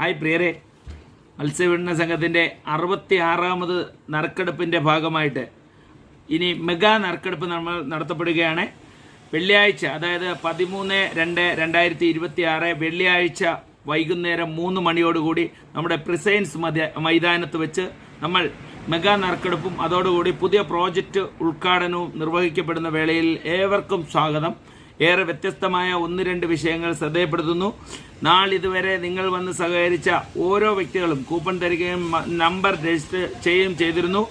Hi പ്രിയരെ. മത്സ്യവിപണന സംഘത്തിന്റെ അറുപത്തി ആറാമത് നറുക്കെടുപ്പിന്റെ ഭാഗമായിട്ട് ഇനി മെഗാ നറുക്കെടുപ്പ് നമ്മൾ നടത്തപ്പെടുകയാണ്. വെള്ളിയാഴ്ച അതായത് പതിമൂന്ന് രണ്ട് രണ്ടായിരത്തി ഇരുപത്തി ആറ് വെള്ളിയാഴ്ച വൈകുന്നേരം മൂന്ന് മണിയോടുകൂടി നമ്മുടെ പ്രിസൈൻസ് മൈതാ- മൈതാനത്ത് വെച്ച് നമ്മൾ മെഗാ നറുക്കെടുപ്പും അതോടുകൂടി പുതിയ പ്രോജക്റ്റ് ഉദ്ഘാടനവും നിർവഹിക്കപ്പെടുന്ന വേളയിൽ ഏവർക്കും സ്വാഗതം. ഏറെ വ്യത്യസ്തമായ ഒന്ന് രണ്ട് വിഷയങ്ങൾ ശ്രദ്ധയപ്പെടുത്തുന്നു. നാളിതുവരെ നിങ്ങൾ വന്ന് സഹകരിച്ച ഓരോ വ്യക്തികളും കൂപ്പൺ തരികയും നമ്പർ രജിസ്റ്റർ ചെയ്യുകയും ചെയ്തിരുന്നു.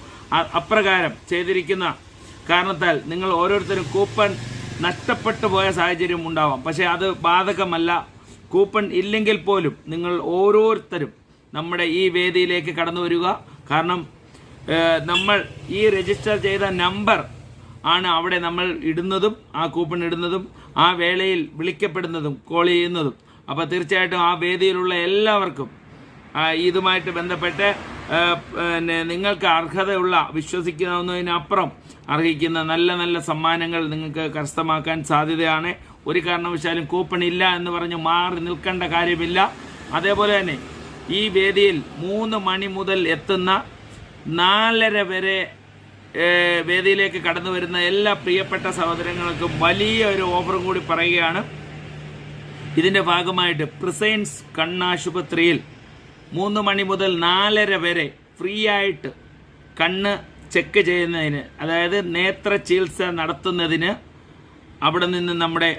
അപ്രകാരം ചെയ്തിരിക്കുന്ന കാരണത്താൽ നിങ്ങൾ ഓരോരുത്തരും കൂപ്പൺ നഷ്ടപ്പെട്ടു പോയ സാഹചര്യം ഉണ്ടാവാം. പക്ഷേ അത് ബാധകമല്ല. കൂപ്പൺ ഇല്ലെങ്കിൽ പോലും നിങ്ങൾ ഓരോരുത്തരും നമ്മുടെ ഈ വേദിയിലേക്ക് കടന്നു വരിക. കാരണം നമ്മൾ ഈ രജിസ്റ്റർ ചെയ്ത നമ്പർ ആണ് അവിടെ നമ്മൾ ഇടുന്നതും ആ കൂപ്പൺ ഇടുന്നതും ആ വേളയിൽ വിളിക്കപ്പെടുന്നതും കോൾ ചെയ്യുന്നതും. അപ്പോൾ തീർച്ചയായിട്ടും ആ വേദിയിലുള്ള എല്ലാവർക്കും ഇതുമായിട്ട് ബന്ധപ്പെട്ട് പിന്നെ നിങ്ങൾക്ക് അർഹതയുള്ള വിശ്വസിക്കുന്നതിനപ്പുറം അർഹിക്കുന്ന നല്ല നല്ല സമ്മാനങ്ങൾ നിങ്ങൾക്ക് കരസ്ഥമാക്കാൻ സാധ്യതയാണ്. ഒരു കാരണവശാലും കൂപ്പൺ ഇല്ല എന്ന് പറഞ്ഞ് മാറി നിൽക്കേണ്ട കാര്യമില്ല. അതേപോലെ തന്നെ ഈ വേദിയിൽ മൂന്ന് മണി മുതൽ എത്തുന്ന നാലര വരെ വേദിയിലേക്ക് കടന്നു വരുന്ന എല്ലാ പ്രിയപ്പെട്ട സഹോദരങ്ങൾക്കും വലിയ ഒരു ഓഫറും കൂടി പറയുകയാണ്. ഇതിന്റെ ഭാഗമായിട്ട് പ്രിസൈൻസ് കണ്ണാശുപത്രിയിൽ മൂന്ന് മണി മുതൽ നാലര വരെ ഫ്രീ ആയിട്ട് കണ്ണ് ചെക്ക് ചെയ്യുന്നതിന് അതായത് നേത്ര ചികിത്സ നടത്തുന്നതിന് അവിടെ നിന്ന് നമ്മുടെ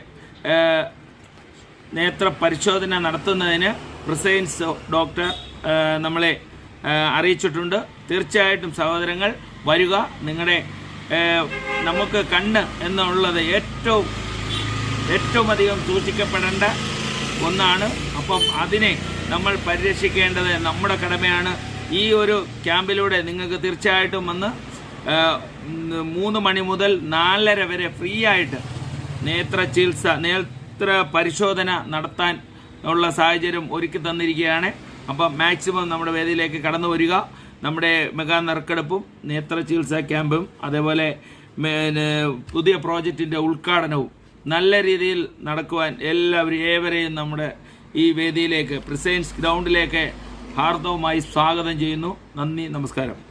നേത്ര പരിശോധന നടത്തുന്നതിന് പ്രിസൈൻസ് ഡോക്ടർ നമ്മളെ അറിയിച്ചിട്ടുണ്ട്. തീർച്ചയായിട്ടും സഹോദരങ്ങൾ വരിക നിങ്ങളുടെ നമുക്ക് കണ്ണ് എന്നുള്ളത് ഏറ്റവും ഏറ്റവും അധികം സൂക്ഷിക്കപ്പെടേണ്ട ഒന്നാണ്. അപ്പം അതിനെ നമ്മൾ പരിരക്ഷിക്കേണ്ടത് നമ്മുടെ കടമയാണ്. ഈ ഒരു ക്യാമ്പിലൂടെ നിങ്ങൾക്ക് തീർച്ചയായിട്ടും വന്ന് മൂന്ന് മണി മുതൽ നാലര വരെ ഫ്രീ ആയിട്ട് നേത്ര ചികിത്സ നേത്ര പരിശോധന നടത്താൻ ഉള്ള സാഹചര്യം ഒരുക്കി തന്നിരിക്കുകയാണ്. അപ്പം മാക്സിമം നമ്മുടെ വേദിയിലേക്ക് കടന്നു വരിക. നമ്മുടെ മെഗാ നറുക്കെടുപ്പും നേത്ര ചികിത്സാ ക്യാമ്പും അതേപോലെ പുതിയ പ്രോജക്റ്റിന്റെ ഉദ്ഘാടനവും നല്ല രീതിയിൽ നടക്കുവാൻ എല്ലാവരും ഏവരെയും നമ്മുടെ ഈ വേദിയിലേക്ക് പ്രിസൈൻസ് ഗ്രൗണ്ടിലേക്ക് ഹാർദവുമായി സ്വാഗതം ചെയ്യുന്നു. നന്ദി നമസ്കാരം.